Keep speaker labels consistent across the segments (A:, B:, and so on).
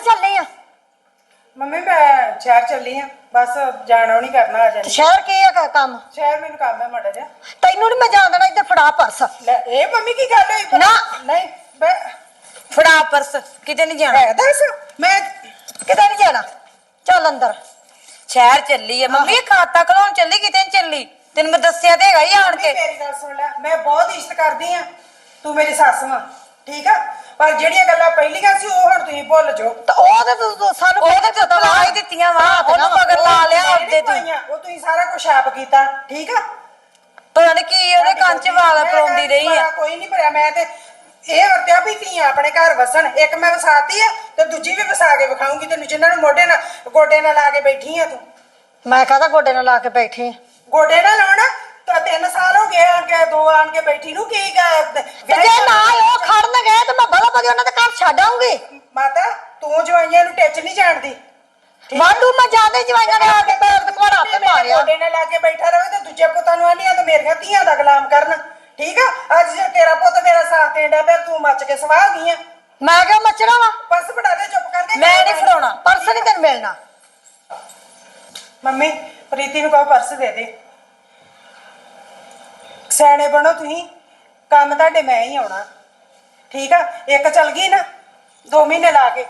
A: ਕਿੱਥੇ ਚੱਲੀ ਆ?
B: ਮੰਮੀ ਮੈਂ ਸ਼ਹਿਰ ਚੱਲੀ ਆ। ਬਸ ਜਾਣਾ ਨਹੀਂ ਕਰਨਾ ਆ
A: ਤੇ
B: ਜਾਣੀ
A: ਸ਼ਹਿਰ ਕੀ ਆ ਕ- ਕੰਮ?
B: ਸ਼ਹਿਰ ਮੈਨੂੰ ਕੰਮ ਹੈ ਮਾੜਾ ਜਿਹਾ।
A: ਤੈਨੂੰ ਨਹੀਂ ਮੈਂ ਜਾਣ ਦੇਣਾ ਇੱਥੇ ਫੜਾ ਪਰਸ।
B: ਲੈ ਇਹ ਮੰਮੀ ਕੀ ਗੱਲ ਹੋਈ?
A: ਨਾ।
B: ਨਹੀਂ ਮੈਂ
A: ਫੜਾ ਪਰਸ ਕਿਤੇ ਨਹੀਂ ਜਾਣਾ।
B: ਹੈ ਦੱਸ ਮੈਂ
A: ਕਿਤੇ ਨਹੀਂ ਜਾਣਾ। ਚੱਲ ਅੰਦਰ।
C: ਸ਼ਹਿਰ ਚੱਲੀ ਆ। ਮੰਮੀ ਇਹ ਖਾਤਾ ਖਲਾਉਣ ਚੱਲੀ ਕਿਤੇ ਨੀ ਚੱਲੀ? ਤੈਨੂੰ ਮੈਂ ਦੱਸਿਆ ਤੇ ਹੈਗਾ ਹੀ ਆਣ
B: ਮੰਮੀ
C: ਕੇ।
B: ਮੇਰੀ ਗੱਲ ਸੁਣ ਲੈ। ਮੈਂ ਬਹੁਤ ਇੱਜ਼ਤ ਕਰਦੀ ਆ। ਤੂੰ ਮੇਰੀ ਸੱਸ ਵਾਂ। ਠੀਕ ਆ? ਪਰ ਜਿਹੜੀਆਂ ਗੱਲਾਂ ਪਹਿਲੀਆਂ ਸੀ ਉਹ ਹੁਣ ਤੁਸੀਂ ਭੁੱਲ ਜਾਓ।
A: ਤੇ ਉਹ ਤੇ ਤੂੰ- ਤੂੰ ਸਾਨੂੰ
C: ਉਹਦੇ ਤੇ ਤਲਾ ਹੀ ਦਿੱਤੀਆਂ ਵਾ ਉਹਨੂੰ ਮਗਰ ਲਾ ਲਿਆ ਆਪਦੇ ਤੂੰ।
B: ਪਾਈਆਂ, ਉਹ ਤੁਸੀਂ ਸਾਰਾ ਕੁਝ ਆਪ ਕੀਤਾ ਠੀਕ ਆ?
C: ਪਤਾ ਨੀ ਕੀ ਉਹਦੇ ਕੰਨ ਚ ਵਾਲ
B: ਮੈਂ
C: ਪਰੋਂਦੀ ਰਹੀ ਆ।
B: ਵਾਲਾ ਕੋਈ ਨਹੀਂ ਭਰਿਆ ਮੈਂ ਤੇ ਇਹ ਵਰਤਿਆ ਵੀ ਧੀਆਂ ਆਪਣੇ ਘਰ ਵਸਣ ਇੱਕ ਮੈਂ ਵਸਾਤੀ ਆ ਤੇ ਦੂਜੀ ਵੀ ਵਸਾ ਕੇ ਵਿਖਾਉਂਗੀ ਤੈਨੂੰ ਜਿਨ੍ਹਾਂ ਨੂੰ ਮੋਢੇ ਨਾਲ ਗੋਡੇ ਨਾਲ ਲਾ ਕੇ ਬੈਠੀ ਆ ਤੂੰ।
A: ਮੈਂ ਕਹਦਾ ਗੋਡੇ ਨਾਲ ਲਾ ਕੇ ਬੈਠੀ।
B: ਗੋਡੇ ਨਾਲ ਲਾਉਣਾ ਤਾਂ ਤਿੰਨ ਸਾਲ ਹੋ ਗਏ ਆਣ ਕੇ ਦੋ ਆਣ ਕੇ ਬੈਠੀ ਨੂੰ ਕੀ ਗ-
A: ਤੇ ਜੇ ਨਾ ਉਹ ਖੜਨ ਗਏ ਤੇ ਮੈਂ ਬੜਾ ਬੜੀ ਉਹਨਾਂ ਦੇ ਘਰ ਛੱਡ ਆਉਂਗੀ
B: ਮਾਤਾ ਤੂੰ ਜਵਾਈਆਂ ਨੂੰ ਟੱਚ ਨਹੀਂ ਜਾਣਦੀ।
A: ਵਾਧੂ ਮੈਂ ਜਾਦੇ ਜਵਾਈਆਂ ਨੇ ਆ ਕੇ ਪੈਰ ਤੇ ਘੋੜਾ ਤੇ ਮਾਰਿਆ।
B: ਗੋਡੇ ਨਾਲ ਲਾ ਕੇ ਬੈਠਾ ਰਵੇ ਤੇ ਦੂਜੇ ਪੁੱਤਾਂ ਨੂੰ ਆਂਦੀਆਂ ਤੇ ਮੇਰੀਆਂ ਧੀਆਂ ਦਾ ਗੁਲਾਮ ਕਰਨ। ਠੀਕ ਆ? ਅੱਜ ਜੇ ਤੇਰਾ ਪੁੱਤ ਮੇਰਾ ਸਾਥ ਦੇਂਦਾ ਫਿਰ ਤੂੰ ਮੱਚ ਕੇ ਸਵਾਹ ਗਈ ਆ।
A: ਮੈਂ ਕਿਹਾ ਮੱਚਣਾ ਵਾ?
B: ਪਰਸ ਫੜਾ ਦੇ ਚੁੱਪ ਕਰਕੇ
C: ਮੈਂ ਨਹੀਂ ਫੜਾਉਣਾ
A: ਪਰਸ ਨਹੀਂ ਤੈਨੂੰ ਮਿਲਣਾ।
B: ਮੰਮੀ ਪ੍ਰੀਤੀ ਨੂੰ ਕਹੋ ਪਰਸ ਦੇ ਦੇ। ਸਿਆਣੇ ਬਣੋ ਤੁਸੀਂ। ਕੰਮ ਤੁਹਾਡੇ ਮੈਂ ਹੀ ਆਉਣਾ। ਠੀਕ ਆ? ਇੱਕ ਚਲ ਗਈ ਨਾ 2 ਮਹੀਨੇ ਲਾ ਕੇ।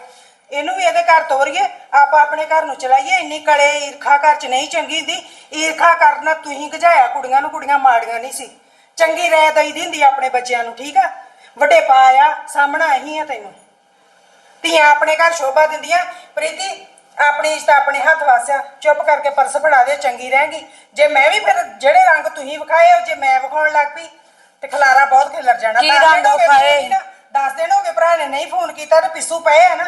B: ਇਹਨੂੰ ਵੀ ਇਹਦੇ ਘਰ ਤੋਰੀਏ, ਆਪਾਂ ਆਪਣੇ ਘਰ ਨੂੰ ਚਲਾਈਏ। ਇੰਨੀ ਕਲੇ ਈਰਖਾ ਘਰ ਚ ਨਹੀਂ ਚੰਗੀ ਹੁੰਦੀ। ਈਰਖਾ ਕਰਨਾ ਤੁਸੀਂ ਗਜਾਇਆ ਕੁੜੀਆਂ ਨੂੰ ਕੁੜੀਆਂ ਮਾੜੀਆਂ ਨਹੀਂ ਸੀ। ਚੰਗੀ ਰਹਿ ਦਈ ਦੀ ਹੁੰਦੀ ਆਪਣੇ ਬੱਚਿਆਂ ਨੂੰ, ਠੀਕ ਆ? ਵੱਡੇ ਪਾਇਆ ਸਾਹਮਣਾ ਇਹੀ ਆ ਤੈਨੂੰ। ਧੀਆਂ ਆਪਣੇ ਘਰ ਸ਼ੋਭਾ ਦਿੰਦੀਆਂ। ਪ੍ਰੀਤੀ, ਆਪਣੀ ਇੱਜ਼ਤ ਆਪਣੇ ਹੱਥ ਵਾਸਿਆ। ਚੁੱਪ ਕਰਕੇ ਪਰਸ ਫੜਾ ਦੇ, ਚੰਗੀ ਰਹੇਗੀ ਜੇ ਮੈਂ ਵੀ ਫਿਰ ਜਿਹੜੇ ਰੰਗ ਤੁਸੀਂ ਵਿਖਾਏ ਹੋ ਜੇ ਮੈਂ ਵਿਖਾਉਣ ਲੱਗ ਪਈ ਤੇ ਖਲਾਰਾ ਬਹੁਤ ਖਿਲਰ ਜਾਣਾ।
C: ਕੀ
B: ਦਸ
C: ਰੰਗ
B: ਦਿਨ ਹੋ ਗਏ
C: ਵਿਖਾਏ?
B: ਤੁਸੀਂ ਨਾ, ਦਸ ਦਿਨ ਹੋ ਗਏ ਭਰਾ ਨੇ ਨਹੀਂ ਫੋਨ ਕੀਤਾ ਤੇ ਪਿੱਸੂ ਪਏ ਆ ਨਾ।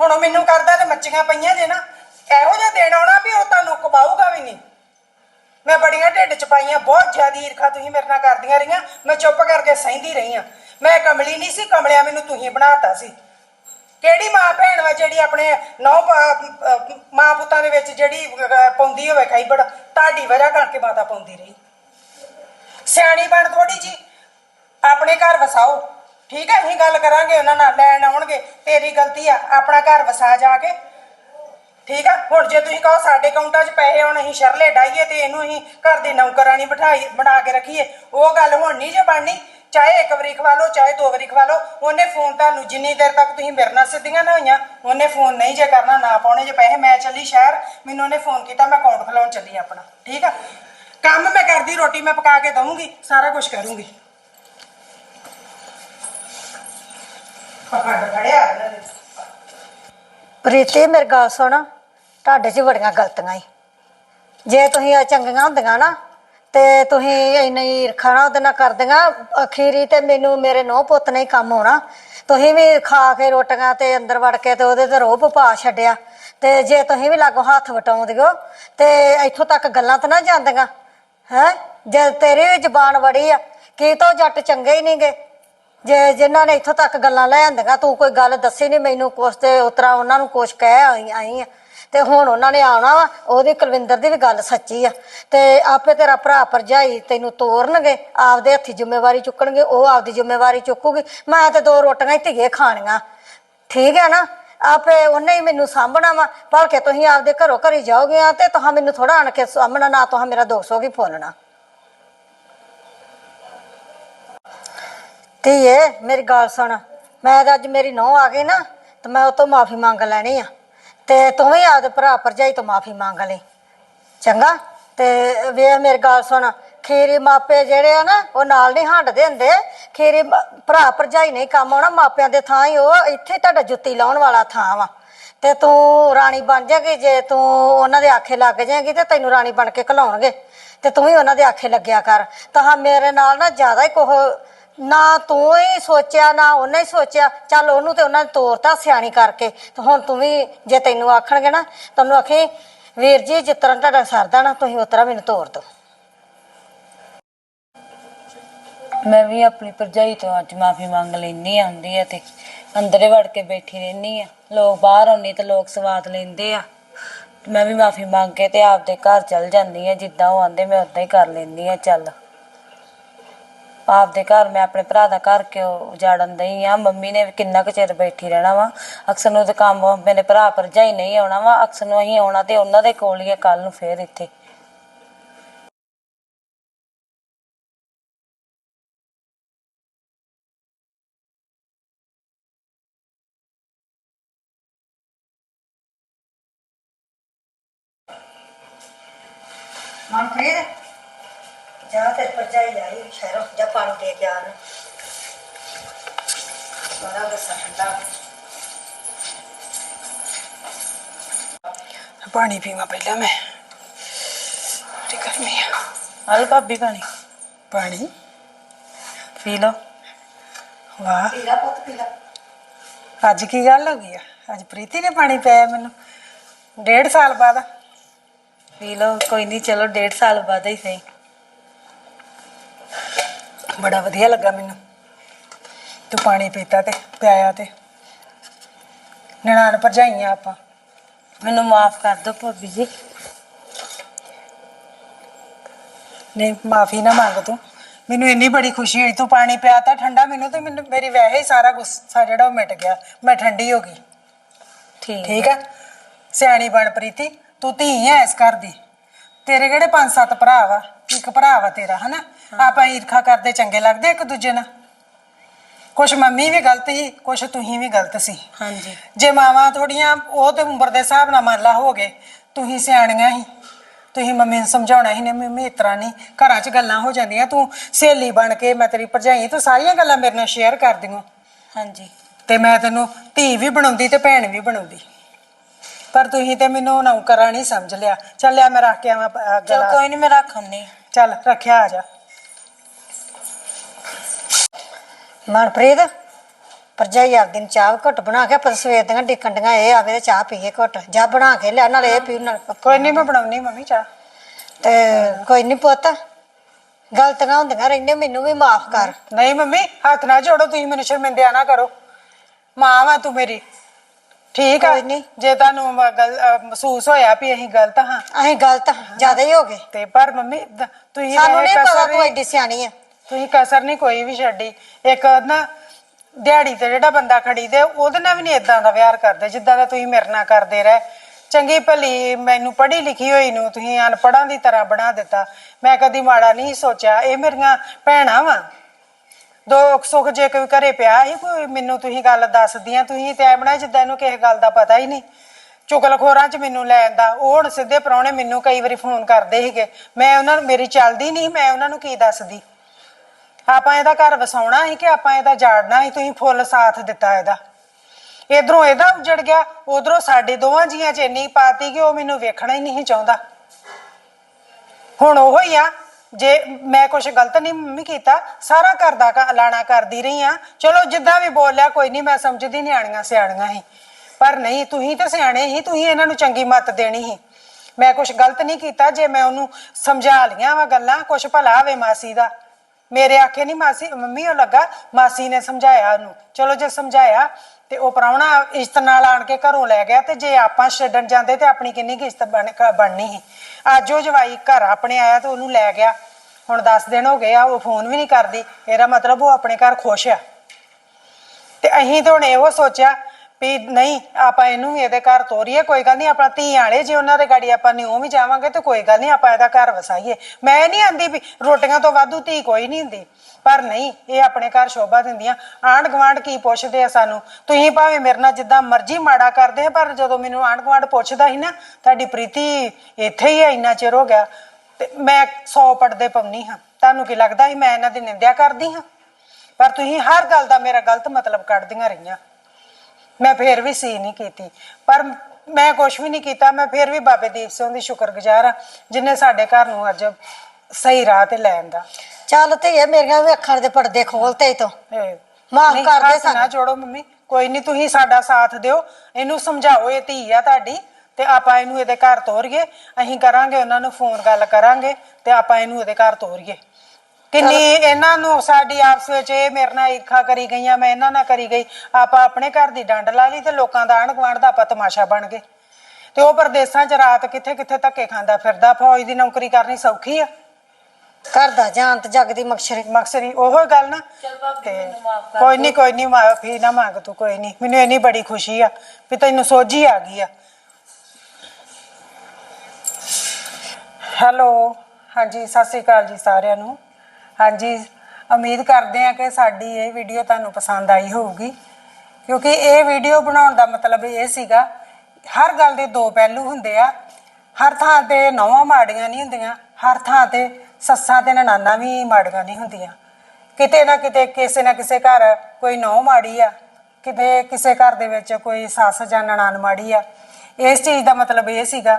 B: ਹੁਣ ਉਹ ਮੈਨੂੰ ਕਰਦਾ ਤੇ ਮੱਚੀਆਂ ਪਈਆਂ ਜੇ ਨਾ ਇਹੋ ਜਿਹਾ ਦੇਣ ਆਉਣਾ ਵੀ ਉਹ ਤੁਹਾਨੂੰ ਕਮਾਊਗਾ ਵੀ ਨਹੀਂ। ਮੈਂ ਬੜੀਆਂ ਢਿੱਡ ਚ ਪਾਈਆਂ ਬਹੁਤ ਜ਼ਿਆਦਾ ਈਰਖਾ ਤੁਸੀਂ ਮੇਰੇ ਨਾਲ ਕਰਦੀਆਂ ਰਹੀਆਂ ਮੈਂ ਚੁੱਪ ਕਰਕੇ ਸਹਿੰਦੀ ਰਹੀ ਆ। ਮੈਂ ਕਮਲੀ ਨਹੀਂ ਸੀ ਕਮਲਿਆ ਮੈਨੂੰ ਤੁਸੀਂ ਬਣਾਤਾ ਸੀ। ਕਿਹੜੀ ਮਾਂ ਭੈਣ ਵਾ ਜਿਹੜੀ ਆਪਣੇ ਨੌ ਮਾਂ ਪੁੱਤਾਂ ਦੇ ਵਿੱਚ ਜਿਹੜੀ ਅਹ, ਪਾਉਂਦੀ ਹੋਵੇ ਖਾਈਬੜ ਤੁਹਾਡੀ ਵਜ੍ਹਾ ਕਰਕੇ ਮਾਤਾ ਪਾਉਂਦੀ ਰਹੀ। ਸਿਆਣੀ ਬਣ ਥੋੜੀ ਜੀ। ਆਪਣੇ ਘਰ ਵਸਾਓ। ਠੀਕ ਹੈ, ਅਸੀਂ ਗੱਲ ਕਰਾਂਗੇ, ਉਹਨਾਂ ਨਾਲ ਲੈਣ ਆਉਣਗੇ। ਤੇਰੀ ਗਲਤੀ ਆ, ਆਪਣਾ ਘਰ ਵਸਾ ਜਾ ਕੇ। ਠੀਕ ਆ, ਹੁਣ ਜੇ ਤੁਸੀਂ ਕਹੋ ਸਾਡੇ ਅਕਾਊਂਟਾਂ 'ਚ ਪੈਸੇ ਆਉਣ ਅਸੀਂ ਸ਼ਰਲੇ ਡਾਈਏ ਤੇ ਇਹਨੂੰ ਅਸੀਂ ਘਰ ਦੀ ਨੌਕਰਾਨੀ ਬਿਠਾਈ, ਬਣਾ ਕੇ ਰੱਖੀਏ। ਉਹ ਗੱਲ ਹੁਣ ਨਹੀਂ ਜੇ ਬਣਨੀ। ਚਾਹੇ ਇੱਕ ਵਾਰੀ ਖਵਾ ਲਓ, ਚਾਹੇ ਦੋ ਵਾਰੀ ਖਵਾ ਲਓ। ਉਹਨੇ ਫੋਨ ਤੁਹਾਨੂੰ ਜਿੰਨੀ ਦੇਰ ਤੱਕ ਤੁਸੀਂ ਮੇਰੇ ਨਾਲ ਸਿੱਧੀਆਂ ਨਾ ਹੋਈਆਂ, ਉਹਨੇ ਫੋਨ ਨਹੀਂ ਜੇ ਕਰਨਾ, ਨਾ ਪਾਉਣੇ ਜੇ ਪੈਸੇ। ਮੈਂ ਚੱਲੀ ਸ਼ਹਿਰ, ਮੈਨੂੰ ਉਹਨੇ ਫੋਨ ਕੀਤਾ, ਮੈਂ ਅਕਾਊਂਟ ਖਲਾਉਣ ਚੱਲੀ ਆਪਣਾ। ਠੀਕ ਆ? ਕੰਮ ਮੈਂ ਕਰਦੀ, ਰੋਟੀ ਮੈਂ ਪਕਾ ਕੇ ਦਊਂਗੀ, ਸਾਰਾ ਕੁਝ ਕਰੂੰਗੀ। ਪਕੜ ਫੜਿਆ ਇਹਨਾਂ ਨੇ।
A: ਪ੍ਰੀਤੀ, ਮੇਰੀ ਗੱਲ ਸੁਣ। ਤੁਹਾਡੇ 'ਚ ਬੜੀਆਂ ਗਲਤੀਆਂ ਈ। ਜੇ ਤੁਸੀਂ ਇਹ ਚੰਗੀਆਂ ਹੁੰਦੀਆਂ ਨਾ, ਤੇ ਤੁਸੀਂ ਇੰਨੀ ਈਰਖਾ ਨਾ ਉਹਦੇ ਨਾਲ ਕਰਦੀਆਂ, ਅਖੀਰੀ ਤੇ ਮੈਨੂੰ, ਮੇਰੇ ਨੋਹ ਪੁੱਤ ਨੇ ਹੀ ਕੰਮ ਆਉਣਾ ਤੁਸੀਂ ਵੀ ਖਾ ਕੇ ਰੋਟੀਆਂ ਤੇ ਅੰਦਰ ਵੜ ਕੇ ਤੇ ਉਹਦੇ ਤੇ ਰੋਹ ਪਾ ਛੱਡਿਆ। ਤੇ ਜੇ ਤੁਸੀਂ ਵੀ ਲਾਗੋ ਹੱਥ ਵਟਾਉਂਦੇ ਹੋ, ਤੇ ਇੱਥੋਂ ਤੱਕ ਗੱਲਾਂ ਤਾਂ ਨਾ ਜਾਂਦੀਆਂ। ਹੈ? ਜੇ ਤੇਰੀ ਵੀ ਜ਼ਬਾਨ ਵੜੀ ਆ, ਕੀ ਤੋਂ ਜੱਟ ਚੰਗੇ ਹੀ ਨਹੀਂਗੇ ਜੇ ਜਿਨ੍ਹਾਂ ਨੇ ਇੱਥੋਂ ਤੱਕ ਗੱਲਾਂ ਲੈ ਆਂਦੀਆਂ, ਤੂੰ ਕੋਈ ਗੱਲ ਦੱਸੀ ਨਹੀਂ ਮੈਨੂੰ ਕੁਛ ਤੇ ਉਤਰਾ ਉਹਨਾਂ ਨੂੰ ਕੁਛ ਕਹਿ ਆਈ ਆਈ ਆ। ਤੇ ਹੁਣ ਉਹਨਾਂ ਨੇ ਆਉਣਾ ਵਾ, ਉਹਦੀ ਕੁਲਵਿੰਦਰ ਦੀ ਵੀ ਗੱਲ ਸੱਚੀ ਆ। ਤੇ ਆਪੇ ਤੇਰਾ ਭਰਾ ਭਰਜਾਈ ਤੈਨੂੰ ਤੋਰਨਗੇ, ਆਪਦੇ ਹੱਥੀ ਜ਼ਿੰਮੇਵਾਰੀ ਚੁੱਕਣਗੇ, ਉਹ ਆਪਦੀ ਜ਼ਿੰਮੇਵਾਰੀ ਚੁੱਕੂਗੀ। ਮੈਂ ਤੇ ਦੋ ਰੋਟੀਆਂ ਹੀ ਧੀਏ ਖਾਣੀਆਂ। ਠੀਕ ਹੈ ਨਾ? ਆਪੇ ਉਹਨੇ ਹੀ ਮੈਨੂੰ ਸਾਂਭਣਾ ਵਾ। ਭਲਕੇ ਤੁਸੀਂ ਆਪਦੇ ਘਰੋਂ ਘਰੀ ਜਾਓਗੇ ਆ ਤੇ ਤੁਹਾਂ ਮੈਨੂੰ ਥੋੜਾ ਆਣ ਕੇ ਸਾਂਭਣਾ, ਨਾ ਤੁਹਾਂ ਮੇਰਾ 200 ਵੀ ਫੋਲਣਾ। ਧੀਏ, ਮੇਰੀ ਗੱਲ ਸੁਣ। ਮੈਂ ਤਾਂ ਅੱਜ ਮੇਰੀ ਨੌ ਆ ਗਈ ਨਾ, ਤੇ ਮੈਂ ਉਹ ਤੋਂ ਮਾਫੀ ਮੰਗ ਲੈਣੀ ਆ। ਤੇ ਤੂੰ ਵੀ ਆਪਦੇ ਭਰਾ ਭਰਜਾਈ ਤੋਂ ਮਾਫੀ ਮੰਗ ਲਈ। ਚੰਗਾ? ਤੇ ਵੇ ਮੇਰੀ ਗੱਲ ਸੁਣ। ਖੀਰੀ ਮਾਪੇ ਜਿਹੜੇ ਆ ਨਾ, ਉਹ ਨਾਲ ਨਹੀਂ ਹੰਡਦੇ ਹੁੰਦੇ। ਖੀਰੀ ਮ- ਭਰਾ ਭਰਜਾਈ ਨਹੀਂ ਕੰਮ ਆਉਣਾ, ਮਾਪਿਆਂ ਦੇ ਥਾਂ ਹੀ ਉਹ ਇੱਥੇ ਤੁਹਾਡਾ ਜੁੱਤੀ ਲਾਉਣ ਵਾਲਾ ਥਾਂ ਵਾ। ਤੇ ਤੂੰ ਰਾਣੀ ਬਣ ਜਾਏਗੀ, ਜੇ ਤੂੰ ਉਹਨਾਂ ਦੇ ਆਖੇ ਲੱਗ ਜਾਏਗੀ ਤੇ ਤੈਨੂੰ ਰਾਣੀ ਬਣ ਕੇ ਘਲਾਉਣਗੇ। ਤੇ ਤੂੰ ਵੀ ਉਹਨਾਂ ਦੇ ਆਖੇ ਲੱਗਿਆ ਕਰ। ਤਾਂ ਮੇਰੇ ਨਾਲ ਨਾ ਜ਼ਿਆਦਾ ਹੀ ਕੋਹ ਨਾ ਤੂੰ ਹੀ ਸੋਚਿਆ, ਨਾ ਉਹਨੇ ਹੀ ਸੋਚਿਆ। ਚੱਲ ਉਹਨੂੰ ਤੇ ਉਹਨਾਂ ਨੇ ਤੋਰਤਾ ਸਿਆਣੀ ਕਰਕੇ। ਤੇ ਹੁਣ ਤੂੰ ਵੀ ਜੇ ਤੈਨੂੰ ਆਖਣਗੇ ਨਾ ਤੈਨੂੰ ਆਖੇ, ਵੀਰ ਜੀ, ਜਿਸ ਤਰ੍ਹਾਂ ਤੁਹਾਡਾ ਸਰਦਾ ਨਾ, ਤੁਸੀਂ ਉਸ ਤਰ੍ਹਾਂ ਮੈਨੂੰ ਤੋਰ ਦਿਓ।
C: ਮੈਂ ਵੀ ਆਪਣੀ ਭਰਜਾਈ ਤੋਂ ਅੱਜ ਮਾਫੀ ਮੰਗ ਲੈਣੀ ਆਉਂਦੀ ਆ ਤੇ ਅੰਦਰੇ ਵੜ ਕੇ ਬੈਠੀ ਰਹਿਨੀ ਆ। ਲੋਕ ਬਾਹਰ ਆਉਣੀ ਤੇ ਲੋਕ ਸਵਾਦ ਲੈਂਦੇ ਆ। ਮੈਂ ਵੀ ਮਾਫੀ ਮੰਗ ਕੇ ਤੇ ਆਪਦੇ ਘਰ ਚਲ ਜਾਂਦੀ ਆ, ਜਿੱਦਾਂ ਉਹ ਆਂਦੇ ਮੈਂ ਉਦਾਂ ਹੀ ਕਰ ਲੈਂਦੀ ਆ, ਚੱਲ। ਆਪਦੇ ਘਰ ਮੈਂ ਆਪਣੇ ਭਰਾ ਦਾ ਘਰ ਕਿਉਂ ਉਜਾੜਨ ਦਈ ਆ? ਮੰਮੀ ਨੇ ਕਿੰਨਾ ਕੁ ਚਿਰ ਬੈਠੀ ਰਹਿਣਾ ਵਾ? ਅਕਸਰ ਨੂੰ ਤੇ ਕੰਮ ਮੇਰੇ ਭਰਾ ਭਰਜਾਈ ਨਹੀਂ ਆਉਣਾ ਵਾ, ਅਕਸਰ ਨੂੰ ਅਸੀਂ ਆਉਣਾ ਤੇ ਉਹਨਾਂ ਦੇ ਕੋਲ ਹੀ ਆ ਕੱਲ ਨੂੰ ਫੇਰ ਇੱਥੇ।
A: ਪਰਜਾਈ ਆਈ ਸ਼ਹਿਰੋਂ ਜਾ ਪਾਣੀ ਦੇ ਕੇ ਆ ਨੂੰ ਬੜਾ ਗੁੱਸਾ ਠੰਡਾ
B: ਪਾਣੀ ਪੀਵਾਂ ਪਹਿਲਾਂ ਮੈਂ। ਬੜੀ ਗਰਮੀ ਆ।
C: ਆਲੇ ਭਾਬੀ ਪਾਣੀ।
B: ਪਾਣੀ?
C: ਪੀ ਲਓ।
B: ਵਾਹ।
A: ਪੀਲਾ ਪੁੱਤ ਪੀਲਾ
B: ਅੱਜ ਕੀ ਗੱਲ ਹੋ ਗਈ ਆ? ਅੱਜ ਪ੍ਰੀਤੀ ਨੇ ਪਾਣੀ ਪਿਆਇਆ ਮੈਨੂੰ। ਡੇਢ ਸਾਲ ਬਾਅਦ
C: ਪੀ ਲਓ ਕੋਈ ਨਹੀਂ ਚਲੋ ਡੇਢ ਸਾਲ ਬਾਅਦ ਹੀ ਸਹੀ।
B: ਬੜਾ ਵਧੀਆ ਲੱਗਾ ਮੈਨੂੰ। ਤੂੰ ਪਾਣੀ ਪੀਤਾ ਤੇ ਪਿਆਇਆ ਤੇ। ਨਨਾਣ ਭਰਜਾਈਆਂ ਆਪਾਂ।
C: ਮੈਨੂੰ ਮਾਫ ਕਰ ਦਿਓ ਭਾਬੀ ਜੀ।
B: ਨਹੀਂ ਮਾਫੀ ਨਾ ਮੰਗ ਤੂੰ। ਮੈਨੂੰ ਇੰਨੀ ਬੜੀ ਖੁਸ਼ੀ ਹੋਈ ਤੂੰ ਪਾਣੀ ਪਿਆਤਾ ਠੰਡਾ। ਮੈਨੂੰ ਤੇ ਮੈਨੂੰ ਮੇਰੀ ਵੈਸੇ ਹੀ ਸਾਰਾ ਗੁੱਸਾ ਜਿਹੜਾ ਉਹ ਮਿਟ ਗਿਆ। ਮੈਂ ਠੰਡੀ ਹੋ ਗਈ।
C: ਠੀਕ
B: ਠੀਕ ਆ? ਸਿਆਣੀ ਬਣ ਪ੍ਰੀਤੀ। ਤੂੰ ਧੀ ਐ ਇਸ ਘਰ ਦੀ। ਤੇਰੇ ਕਿਹੜੇ ਪੰਜ ਸੱਤ ਭਰਾ ਵਾ? ਇੱਕ ਭਰਾ ਵਾ ਤੇਰਾ ਹਨਾ? ਆਪਾਂ ਈਰਖਾ ਕਰਦੇ ਚੰਗੇ ਲੱਗਦੇ ਇੱਕ ਦੂਜੇ ਨਾਲ? ਕੁਛ ਮੰਮੀ ਵੀ ਗਲਤ ਸੀ ਕੁਛ ਤੁਸੀਂ ਵੀ ਗਲਤ ਸੀ।
C: ਹਾਂਜੀ।
B: ਜੇ ਮਾਵਾਂ ਥੋੜੀਆਂ ਉਹ ਤੇ ਉਮਰ ਦੇ ਹਿਸਾਬ ਨਾਲ ਮੰਨ ਲਾ ਹੋ ਗਏ ਤੁਸੀਂ ਸਿਆਣੀਆਂ ਸੀ। ਤੁਸੀਂ ਮੰਮੀ ਨੂੰ ਸਮਝਾਉਣਾ ਸੀ ਨੇ ਮੰਮੀ ਇਸ ਤਰ੍ਹਾਂ ਨਹੀਂ। ਘਰਾਂ 'ਚ ਗੱਲਾਂ ਹੋ ਜਾਂਦੀਆਂ ਤੂੰ ਸਹੇਲੀ ਬਣ ਕੇ ਮੈਂ ਤੇਰੀ ਭਰਜਾਈ ਤੂੰ ਸਾਰੀਆਂ ਗੱਲਾਂ ਮੇਰੇ ਨਾਲ ਸ਼ੇਅਰ ਕਰ ਦਿਓ
C: ਹਾਂਜੀ।
B: ਤੇ ਮੈਂ ਤੈਨੂੰ ਧੀ ਵੀ ਬਣਾਉਂਦੀ ਤੇ ਭੈਣ ਵੀ ਬਣਾਉਂਦੀ। ਪਰ ਤੁਸੀਂ ਤੇ ਮੈਨੂੰ ਨੌਕਰਾਂ ਨਹੀਂ ਸਮਝ ਲਿਆ। ਚੱਲ ਲਿਆ ਮੈਂ ਰੱਖ ਕੇ ਆਵਾਂ ਅਹ,
C: ਚਲ
B: ਗਲਾ।
C: ਕੋਈ ਨਹੀਂ ਮੈਂ ਰੱਖ ਆਉਂਦੀ
B: ਚੱਲ ਰੱਖਿਆ ਆ ਜਾ।
A: ਮਨਪ੍ਰੀਤ ਪਰਜਾਈ ਆਪਦੀ ਨੂੰ ਚਾਹ ਘੁੱਟ ਬਣਾ ਕੇ ਪਰ ਸਵੇਰ ਦੀਆਂ ਡਿੱਕਣ ਡੀਆਂ ਇਹ ਆਵੇ ਤੇ ਚਾਹ ਪੀਏ ਘੁੱਟ ਜਾ ਬਣਾ ਕੇ ਲਿਆ ਨਾਲ ਇਹ ਪੀ ਨਾਲ
B: ਕੋਈ ਨਹੀਂ ਮੈਂ ਬਣਾਉਣੀ ਮੰਮੀ ਚਾਹ।
A: ਤੇ ਕੋਈ ਨਹੀਂ ਪੁੱਤ ਗਲਤੀਆਂ ਹੁੰਦੀਆਂ ਰਹਿੰਦੀਆਂ ਮੈਨੂੰ ਵੀ ਮਾਫ ਕਰ।
B: ਨਹੀਂ ਮੰਮੀ ਹੱਥ ਨਾ ਜੋੜੋ ਤੁਸੀਂ ਮੈਨੂੰ ਸ਼ਰਮਿੰਦਿਆ ਨਾ ਕਰੋ। ਮਾਂ ਵਾ ਤੂੰ ਮੇਰੀ। ਠੀਕ ਆ
A: ਕੋਈ ਨੀ।
B: ਜੇ ਤੁਹਾਨੂੰ ਮ- ਗਲ- ਮਹਿਸੂਸ ਹੋਇਆ ਵੀ ਅਸੀਂ ਗਲਤ ਹਾਂ।
A: ਅਸੀਂ ਗਲਤ ਜ਼ਿਆਦਾ ਹੀ ਹੋ ਗਏ।
B: ਤੇ ਪਰ ਮੰਮੀ ਦ- ਤੁਸੀਂ
A: ਸਾਨੂੰ
B: ਇਹ
A: ਨਹੀਂ ਪਤਾ
B: ਕਸਰ
A: ਤੂੰ
B: ਨਹੀਂ-
A: ਐਡੀ ਸਿਆਣੀ ਆ।
B: ਤੁਸੀਂ ਕਸਰ ਨਹੀਂ ਕੋਈ ਵੀ ਛੱਡੀ। ਇੱਕ ਨਾ ਦਿਹਾੜੀ ਤੇ ਜਿਹੜਾ ਬੰਦਾ ਖੜੀ ਖੜੀਦੇ ਉਹਦੇ ਨਾਲ ਵੀ ਨਹੀਂ ਇਦਾਂ ਦਾ ਵਿਹਾਰ ਕਰਦੇ, ਜਿੱਦਾਂ ਦਾ ਤੁਸੀਂ ਮੇਰੇ ਨਾਲ ਕਰਦੇ ਰਹੇ। ਚੰਗੀ ਭਲੀ ਮੈਨੂੰ ਪੜ੍ਹੀ ਲਿਖੀ ਹੋਈ ਨੂੰ ਤੁਸੀਂ ਅਨਪੜਾਂ ਦੀ ਤਰ੍ਹਾਂ ਬਣਾ ਦਿੱਤਾ। ਮੈਂ ਕਦੀ ਮਾੜਾ ਨਹੀਂ ਸੋਚਿਆ, ਇਹ ਮੇਰੀਆਂ ਭੈਣਾਂ ਵਾ। ਦੁੱਖ ਸੁੱਖ ਜੇ ਕੋਈ ਘਰੇ ਪਿਆ ਸੀ ਕੋਈ ਮੈਨੂੰ ਤੁਸੀਂ ਗੱਲ ਦੱਸਦੀਆਂ, ਤੁਸੀਂ ਤੇ ਐ ਬਣਾ ਜਿੱਦਾਂ ਇਹਨੂੰ ਕਿਸੇ ਗੱਲ ਦਾ ਪਤਾ ਹੀ ਨਹੀਂ। ਚੁਗਲਖੋਰਾਂ 'ਚ ਮੈਨੂੰ ਲੈਣ ਦਾ, ਉਹ ਹੁਣ ਸਿੱਧੇ ਪ੍ਰਾਹੁਣੇ ਮੈਨੂੰ ਕਈ ਵਾਰੀ ਫੋਨ ਕਰਦੇ ਸੀਗੇ। ਮੈਂ ਉਹਨਾਂ ਨੂੰ, ਮੇਰੀ ਚੱਲਦੀ ਨਹੀਂ, ਮੈਂ ਉਹਨਾਂ ਨੂੰ ਕੀ ਦੱਸਦੀ? ਆਪਾਂ ਇਹਦਾ ਘਰ ਵਸਾਉਣਾ ਸੀ ਕਿ ਆਪਾਂ ਇਹਦਾ ਜਾੜਨਾ ਸੀ, ਤੁਸੀਂ ਫੁੱਲ ਸਾਥ ਦਿੱਤਾ ਇਹਦਾ। ਇਧਰੋਂ ਇਹਦਾ ਉਜੜ ਗਿਆ, ਉਧਰੋਂ ਸਾਡੇ ਦੋਵਾਂ ਜੀਆਂ 'ਚ ਇੰਨੀ ਪਾਤੀ ਕਿ ਉਹ ਮੈਨੂੰ ਵੇਖਣਾ ਹੀ ਨਹੀਂ ਚਾਹੁੰਦਾ। ਹੁਣ ਉਹ ਹੀ ਆ, ਜੇ ਮੈਂ ਕੁਝ ਗਲਤ ਨਹੀਂ ਮੰਮੀ ਕੀਤਾ, ਸਾਰਾ ਘਰ ਦਾ ਕ- ਲਾਣਾ ਕਰਦੀ ਰਹੀ ਆ। ਚਲੋ ਜਿੱਦਾਂ ਵੀ ਬੋਲਿਆ, ਕੋਈ ਨਹੀਂ, ਮੈਂ ਸਮਝਦੀ ਨਿਆਣੀਆਂ ਸਿਆਣੀਆਂ ਹੀ ਪਰ ਨਹੀਂ, ਤੁਸੀਂ ਤਾਂ ਸਿਆਣੇ ਹੀ ਤੁਸੀਂ ਇਹਨਾਂ ਨੂੰ ਚੰਗੀ ਮੱਤ ਦੇਣੀ ਸੀ। ਮੈਂ ਕੁਝ ਗਲਤ ਨਹੀਂ ਕੀਤਾ, ਜੇ ਮੈਂ ਉਹਨੂੰ ਸਮਝਾ ਲੀਆਂ ਵਾ ਗੱਲਾਂ ਕੁਝ ਭਲਾ ਹੋਵੇ ਮਾਸੀ ਦਾ। ਮੇਰੇ ਆਖੇ ਨਹੀਂ ਮਾਸੀ, ਮੰਮੀ, ਉਹ ਲੱਗਾ, ਮਾਸੀ ਨੇ ਸਮਝਾਇਆ ਉਹਨੂੰ। ਚਲੋ ਜੇ ਸਮਝਾਇਆ, ਤੇ ਉਹ ਪ੍ਰਾਹੁਣਾ ਇੱਜ਼ਤ ਨਾਲ ਆਣ ਕੇ ਘਰੋਂ ਲੈ ਗਿਆ, ਤੇ ਜੇ ਆਪਾਂ ਛੱਡਣ ਜਾਂਦੇ, ਤੇ ਆਪਣੀ ਕਿੰਨੀ ਕੁ ਇੱਜ਼ਤ ਬਣ ਕ- ਬਣਨੀ ਸੀ। ਅੱਜ ਉਹ ਜਵਾਈ ਘਰ ਆਪਣੇ ਆਇਆ ਤੇ ਉਹਨੂੰ ਲੈ ਗਿਆ। ਹੁਣ 10 ਦਿਨ ਹੋ ਗਏ ਆ, ਉਹ ਫੋਨ ਵੀ ਨਹੀਂ ਕਰਦੀ। ਇਹਦਾ ਮਤਲਬ ਉਹ ਆਪਣੇ ਘਰ ਖੁਸ਼ ਆ। ਤੇ ਅਸੀਂ ਤਾਂ ਹੁਣ ਇਹੋ ਸੋਚਿਆ ਵੀ ਨਹੀਂ, ਆਪਾਂ ਇਹਨੂੰ ਵੀ ਇਹਦੇ ਘਰ ਤੋਰੀਏ, ਕੋਈ ਗੱਲ ਨਹੀਂ, ਆਪਣਾ ਧੀ ਵਾਲੇ ਜੇ ਉਹਨਾਂ ਦੇ ਗਾੜੀ ਆਪਾਂ ਨਿਉ ਵੀ ਜਾਵਾਂਗੇ ਤੇ ਕੋਈ ਗੱਲ ਨਹੀਂ, ਆਪਾਂ ਇਹਦਾ ਘਰ ਵਸਾਈਏ। ਮੈਂ ਨਹੀਂ ਆਂਦੀ ਵੀ ਰੋਟੀਆਂ ਤੋਂ ਵਾਧੂ ਧੀ ਕੋਈ ਨਹੀਂ ਹੁੰਦੀ, ਪਰ ਨਹੀਂ, ਇਹ ਆਪਣੇ ਘਰ ਸ਼ੋਭਾ ਦਿੰਦੀਆਂ। ਆਂਢ ਗੁਆਂਢ ਕੀ ਪੁੱਛਦੇ ਆ ਸਾਨੂੰ? ਤੁਸੀਂ ਭਾਵੇਂ ਮੇਰੇ ਨਾਲ ਜਿੱਦਾਂ ਮਰਜ਼ੀ ਮਾੜਾ ਕਰਦੇ ਆ, ਪਰ ਜਦੋਂ ਮੈਨੂੰ ਆਂਢ ਗੁਆਂਢ ਪੁੱਛਦਾ ਸੀ ਨਾ, ਤੁਹਾਡੀ ਪ੍ਰੀਤੀ ਇੱਥੇ ਹੀ ਆ, ਇੰਨਾ ਚਿਰ ਹੋ ਗਿਆ। ਤੇ ਮੈਂ 100 ਪੜਦੇ ਪਾਉਣੀ ਹਾਂ। ਤੁਹਾਨੂੰ ਕੀ ਲੱਗਦਾ ਸੀ ਮੈਂ ਇਹਨਾਂ ਦੀ ਨਿੰਦਿਆ ਕਰਦੀ ਹਾਂ? ਪਰ ਤੁਸੀਂ ਹਰ ਗੱਲ ਦਾ ਮੇਰਾ ਗਲਤ ਮਤਲਬ ਕੱਢਦੀਆਂ ਰਹੀਆਂ। ਮੈਂ ਫੇਰ ਵੀ ਸੀ ਨਹੀਂ ਕੀਤੀ। ਪਰ ਮੈਂ ਕੁਝ ਵੀ ਨਹੀਂ ਕੀਤਾ ਮੈਂ ਫੇਰ ਵੀ ਬਾਬੇ ਦੀਪ ਸਿੰਘ ਦੀ ਸ਼ੁਕਰਗੁਜ਼ਾਰ ਆ ਜਿਨੇ ਸਾਡੇ ਘਰ ਨੂੰ ਅੱਜ ਸਹੀ ਰਾਹ ਤੇ ਲੈਣ ਦਾ।
A: ਚੱਲ ਤੇ ਇਹ ਮੇਰੀਆਂ ਵੀ ਅੱਖਾਂ ਦੇ ਪਰਦੇ ਖੋਲਤੇ ਤੋਂ। ਮਾਫ਼
B: ਨਹੀਂ,
A: ਕਰ ਦੇ
B: ਹੱਥ ਨਾ
A: ਸਾਨੂੰ।
B: ਜੋੜੋ ਮੰਮੀ ਕੋਈ ਨਹੀਂ ਤੁਸੀਂ ਸਾਡਾ ਸਾਥ ਦਿਓ ਇਹਨੂੰ ਸਮਝਾਓ ਇਹ ਧੀ ਆ ਤੁਹਾਡੀ ਤੇ ਆਪਾਂ ਇਹਨੂੰ ਇਹਦੇ ਘਰ ਤੋਰੀਏ ਅਸੀਂ ਕਰਾਂਗੇ ਉਹਨਾਂ ਨੂੰ ਫੋਨ ਗੱਲ ਕਰਾਂਗੇ ਤੇ ਆਪਾਂ ਇਹਨੂੰ ਇਹਦੇ ਘਰ ਤੋਰੀਏ। ਕਿੰਨੀ ਇਹਨਾਂ ਨੂੰ ਸਾਡੀ ਆਪਸ ਵਿੱਚ ਇਹ ਮੇਰੇ ਨਾਲ ਈਰਖਾ ਕਰੀ ਗਈਆਂ ਮੈਂ ਇਹਨਾਂ ਨਾਲ ਕਰੀ ਗਈ। ਆਪਾਂ ਆਪਣੇ ਘਰ ਦੀ ਡੰਡ ਲਾ ਲਈ ਤੇ ਲੋਕਾਂ ਦਾ ਆਂਢ ਗੁਆਂਢ ਦਾ ਆਪਾਂ ਤਮਾਸ਼ਾ ਬਣ ਗਏ। ਤੇ ਉਹ ਪਰਦੇਸਾਂ 'ਚ ਰਾਤ ਕਿੱਥੇ ਕਿੱਥੇ ਧੱਕੇ ਖਾਂਦਾ ਫਿਰਦਾ ਫੌਜ ਦੀ ਨੌਕਰੀ ਕਰਨੀ ਸੌਖੀ ਆ।
A: ਘਰ ਦਾ ਜਾਨ ਤੇ ਜਗ ਦੀ ਮਕਸਰੀ।
B: ਮਕਸਰੀ ਉਹੋ ਗੱਲ ਨਾ। ਤੇ ਕੋਈ ਨਹੀਂ ਕੋਈ ਨਹੀਂ ਮਾਫੀ ਨਾ ਮੰਗ ਤੂੰ ਕੋਈ ਨਹੀਂ। ਮੈਨੂੰ ਇੰਨੀ ਬੜੀ ਖੁਸ਼ੀ ਆ ਵੀ ਤੈਨੂੰ ਸੋਝੀ ਆ ਗਈ ਆ। ਹੈਲੋ ਹਾਂਜੀ ਸਤਿ ਸ੍ਰੀ ਅਕਾਲ ਜੀ ਸਾਰਿਆਂ ਨੂੰ। ਹਾਂਜੀ, ਉਮੀਦ ਕਰਦੇ ਹਾਂ ਕਿ ਸਾਡੀ ਇਹ ਵੀਡੀਓ ਤੁਹਾਨੂੰ ਪਸੰਦ ਆਈ ਹੋਊਗੀ। ਕਿਉਂਕਿ ਇਹ ਵੀਡੀਓ ਬਣਾਉਣ ਦਾ ਮਤਲਬ ਇਹ ਸੀਗਾ, ਹਰ ਗੱਲ ਦੇ ਦੋ ਪਹਿਲੂ ਹੁੰਦੇ ਆ। ਹਰ ਥਾਂ ਤੇ ਨੌਵਾਂ ਮਾੜੀਆਂ ਨਹੀਂ ਹੁੰਦੀਆਂ, ਹਰ ਥਾਂ ਤੇ ਸੱਸਾਂ ਤੇ ਨਨਾਨਾ ਵੀ ਮਾੜੀਆਂ ਨਹੀਂ ਹੁੰਦੀਆਂ। ਕਿਤੇ ਨਾ ਕਿਤੇ ਕਿਸੇ ਨਾ ਕਿਸੇ ਘਰ ਕੋਈ ਨੌ ਮਾੜੀ ਆ, ਕਿਤੇ ਕਿਸੇ ਘਰ ਦੇ ਵਿੱਚ ਕੋਈ ਸੱਸ ਜਾਂ ਨਨਾਣ ਮਾੜੀ ਆ। ਇਸ ਚੀਜ਼ ਦਾ ਮਤਲਬ ਇਹ ਸੀਗਾ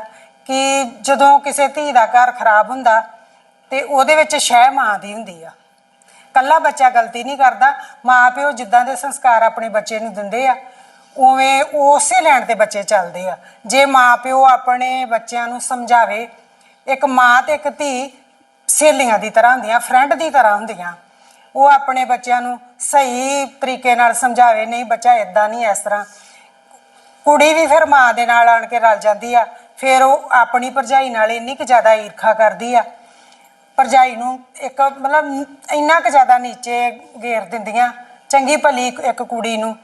B: ਕਿ ਜਦੋਂ ਕਿਸੇ ਧੀ ਦਾ ਘਰ ਖਰਾਬ ਹੁੰਦਾ ਤੇ ਉਹਦੇ ਵਿੱਚ ਸ਼ਹਿ ਮਾਂ ਦੀ ਹੁੰਦੀ ਆ। ਕੱਲਾ ਬੱਚਾ ਗਲਤੀ ਨਹੀਂ ਕਰਦਾ ਮਾਂ ਪਿਓ ਜਿੱਦਾਂ ਦੇ ਸੰਸਕਾਰ ਆਪਣੇ ਬੱਚੇ ਨੂੰ ਦਿੰਦੇ ਆ, ਉਵੇਂ ਉਸੇ ਲੈਣ ਤੇ ਬੱਚੇ ਚੱਲਦੇ ਆ। ਜੇ ਮਾਂ ਪਿਓ ਆਪਣੇ ਬੱਚਿਆਂ ਨੂੰ ਸਮਝਾਵੇ, ਇੱਕ ਮਾਂ ਤੇ ਇੱਕ ਧੀ ਸਹੇਲੀਆਂ ਦੀ ਤਰ੍ਹਾਂ ਹੁੰਦੀਆਂ ਫਰੈਂਡ ਦੀ ਤਰ੍ਹਾਂ ਹੁੰਦੀਆਂ, ਉਹ ਆਪਣੇ ਬੱਚਿਆਂ ਨੂੰ ਸਹੀ ਤਰੀਕੇ ਨਾਲ ਸਮਝਾਵੇ, ਨਹੀਂ ਬੱਚਾ ਇਦਾਂ ਨਹੀਂ ਇਸ ਤਰ੍ਹਾਂ। ਕੁੜੀ ਵੀ ਫਿਰ ਮਾਂ ਦੇ ਨਾਲ ਆਣ ਕੇ ਰਲ ਜਾਂਦੀ ਆ, ਫਿਰ ਉਹ ਆਪਣੀ ਭਰਜਾਈ ਨਾਲ ਇੰਨੀ ਕੁ ਜ਼ਿਆਦਾ ਈਰਖਾ ਕਰਦੀ ਆ। ਭਰਜਾਈ ਨੂੰ ਇੱਕ ਮਤਲਬ ਇੰਨਾ ਕੁ ਜ਼ਿਆਦਾ ਨੀਚੇ ਘੇਰ ਦਿੰਦੀਆਂ, ਚੰਗੀ ਭਲੀ ਇੱਕ- ਇੱਕ ਕੁੜੀ ਨੂੰ।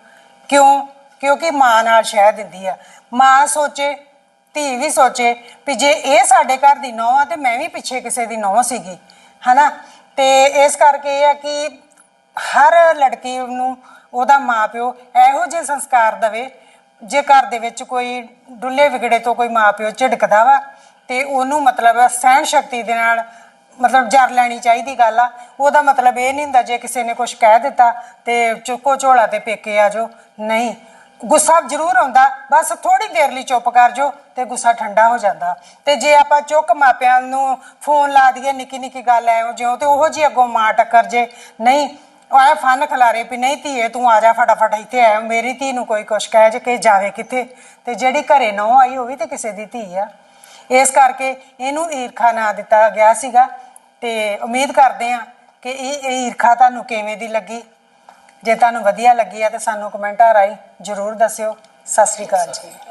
B: ਕਿਉਂ? ਕਿਉਂਕਿ ਮਾਂ ਨਾਲ ਸ਼ਹਿ ਦਿੰਦੀ ਆ। ਮਾਂ ਸੋਚੇ, ਧੀ ਵੀ ਸੋਚੇ ਵੀ ਜੇ ਇਹ ਸਾਡੇ ਘਰ ਦੀ ਨੌਂ ਆ ਤੇ ਮੈਂ ਵੀ ਪਿੱਛੇ ਕਿਸੇ ਦੀ ਨੌਂ ਸੀਗੀ, ਹਨਾ? ਤੇ ਇਸ ਕਰਕੇ ਇਹ ਆ ਕਿ ਹਰ ਲੜਕੀ ਨੂੰ ਉਹਦਾ ਮਾਪਿਓ ਇਹੋ ਜਿਹੇ ਸੰਸਕਾਰ ਦਵੇ, ਜੇ ਘਰ ਦੇ ਵਿੱਚ ਕੋਈ ਡੁੱਲੇ ਵਿਗੜੇ ਤੋਂ ਕੋਈ ਮਾਪਿਓ ਝਿੜਕਦਾ ਵਾ, ਤੇ ਉਹਨੂੰ ਮਤਲਬ ਸਹਿਣ ਸ਼ਕਤੀ ਦੇ ਨਾਲ ਮਤਲਬ ਜਰ ਲੈਣੀ ਚਾਹੀਦੀ ਗੱਲ ਆ। ਉਹਦਾ ਮਤਲਬ ਇਹ ਨਹੀਂ ਹੁੰਦਾ ਜੇ ਕਿਸੇ ਨੇ ਕੁਝ ਕਹਿ ਦਿੱਤਾ ਤੇ ਚੁੱਕੋ ਝੋਲਾ ਤੇ ਪੇਕੇ ਆ ਜਾਓ। ਨਹੀਂ, ਗੁੱਸਾ ਜ਼ਰੂਰ ਆਉਂਦਾ, ਬਸ ਥੋੜੀ ਦੇਰ ਲਈ ਚੁੱਪ ਕਰ ਜੋ ਤੇ ਗੁੱਸਾ ਠੰਡਾ ਹੋ ਜਾਂਦਾ। ਤੇ ਜੇ ਆਪਾਂ ਚੁੱਕ ਮਾਪਿਆਂ ਨੂੰ ਫੋਨ ਲਾ ਦਈਏ, ਨਿੱਕੀ ਨਿੱਕੀ ਗੱਲ ਐ ਜਿਉਂ ਤੇ ਉਹੋ ਜੀ ਅੱਗੋਂ ਮਾਂ ਟੱਕਰ ਜੇ। ਨਹੀਂ, ਉਹ ਫਨ ਖਲਾਰੇ ਵੀ ਨਹੀਂ ਧੀਏ, ਤੂੰ ਆ ਜਾ ਫਟਾਫਟ ਇੱਥੇ ਆ ਮੇਰੀ ਧੀ ਨੂੰ ਕੋਈ ਕੁਛ ਕਹਿ ਜੇ ਕਿ ਜਾਵੇ ਕਿੱਥੇ? ਤੇ ਜਿਹੜੀ ਘਰੇ ਨੌ ਆਈ, ਉਹ ਵੀ ਤੇ ਕਿਸੇ ਦੀ ਧੀ ਆ। ਇਸ ਕਰਕੇ ਇਹਨੂੰ ਈਰਖਾ ਨਾ ਦਿੱਤਾ ਗਿਆ ਸੀਗਾ। ਤੇ ਉਮੀਦ ਕਰਦੇ ਆ ਕਿ ਇਹ ਇਹ ਈਰਖਾ ਤੁਹਾਨੂੰ ਕਿਵੇਂ ਦੀ ਲੱਗੀ? ਜੇ ਤੁਹਾਨੂੰ ਵਧੀਆ ਲੱਗੀ ਆ ਤੇ ਸਾਨੂੰ ਕਮੈਂਟਾਂ ਰਾਹੀਂ ਜਰੂਰ ਦੱਸਿਓ। ਸਤਿ ਸ੍ਰੀ ਅਕਾਲ ਜੀ।